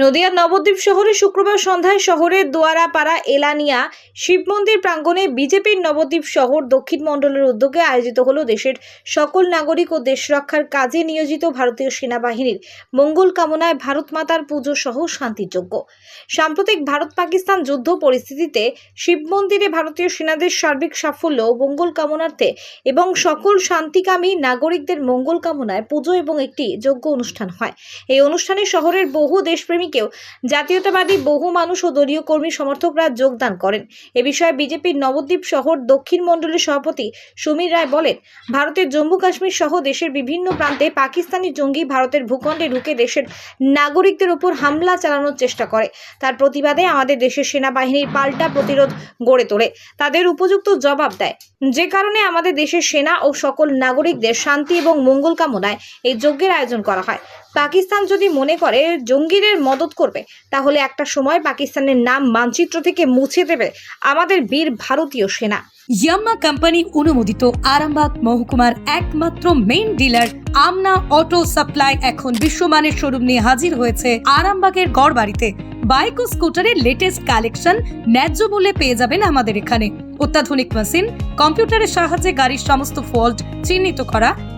নদিয়ার নবদ্বীপ শহরে শুক্রবার সন্ধ্যায় শহরের দোয়ারাপাড়া, এলানিয়া, শিব মন্দির প্রাঙ্গণে বিজেপির নবদ্বীপ শহর দক্ষিণ মণ্ডলের উদ্যোগে আয়োজিত হলো দেশের সকল নাগরিক ও দেশ রক্ষার কাজে নিয়োজিত ভারতীয় সেনাবাহিনীর মঙ্গল কামনায় ভারত মাতার পুজো সহ শান্তিযজ্ঞ। সাম্প্রতিক ভারত পাকিস্তান যুদ্ধ পরিস্থিতিতে শিব মন্দিরে ভারতীয় সেনাদের সার্বিক সাফল্য ও মঙ্গল কামনার্থে এবং সকল শান্তিকামী নাগরিকদের মঙ্গল কামনায় পুজো এবং একটি যজ্ঞ অনুষ্ঠান হয়। এই অনুষ্ঠানে শহরের বহু দেশপ্রেমীকেও জাতীয়তাবাদী বহু মানুষ ও দলীয় কর্মী সমর্থকরা যোগদান করেন। এ বিষয়ে বিজেপির নবদ্বীপ শহর দক্ষিণ মণ্ডলের সভাপতি সমীর রায় বলেন, ভারতের জম্মু কাশ্মীর সহ দেশের বিভিন্ন প্রান্তে পাকিস্তানি জঙ্গি ভারতের ভূখণ্ডে ঢুকে দেশের নাগরিকদের উপর হামলা চালানোর চেষ্টা করে। তার প্রতিবাদে আমাদের দেশের সেনাবাহিনীর পাল্টা প্রতিরোধ গড়ে তোলে। তাদের উপযুক্ত জবাব দেয়, যে কারণে আমাদের দেশের সেনা ও সকল নাগরিকদের শান্তি এবং মঙ্গল কামনায় এই যজ্ঞের আয়োজন করা হয়। পাকিস্তান যদি মনে করে, জঙ্গিদের মদত করবে, তাহলে একটা সময় পাকিস্তানের নাম মানচিত্র থেকে মুছে দেবে আমাদের বীর ভারতীয় সেনা। ইয়াম্মা কোম্পানি অনুমোদিত আরামবাগ মহকুমার একমাত্র main dealer Amna auto supply এখন বিশ্বমানের শোরুম নিয়ে হাজির হয়েছে আরামবাগের গড়বাড়িতে। বাইক ও স্কুটারের লেটেস্ট কালেকশন ন্যায্য মূল্যে পেয়ে যাবেন আমাদের এখানে। অত্যাধুনিক মেশিন কম্পিউটারের সাহায্যে গাড়ির সমস্ত ফল্ট চিহ্নিত করা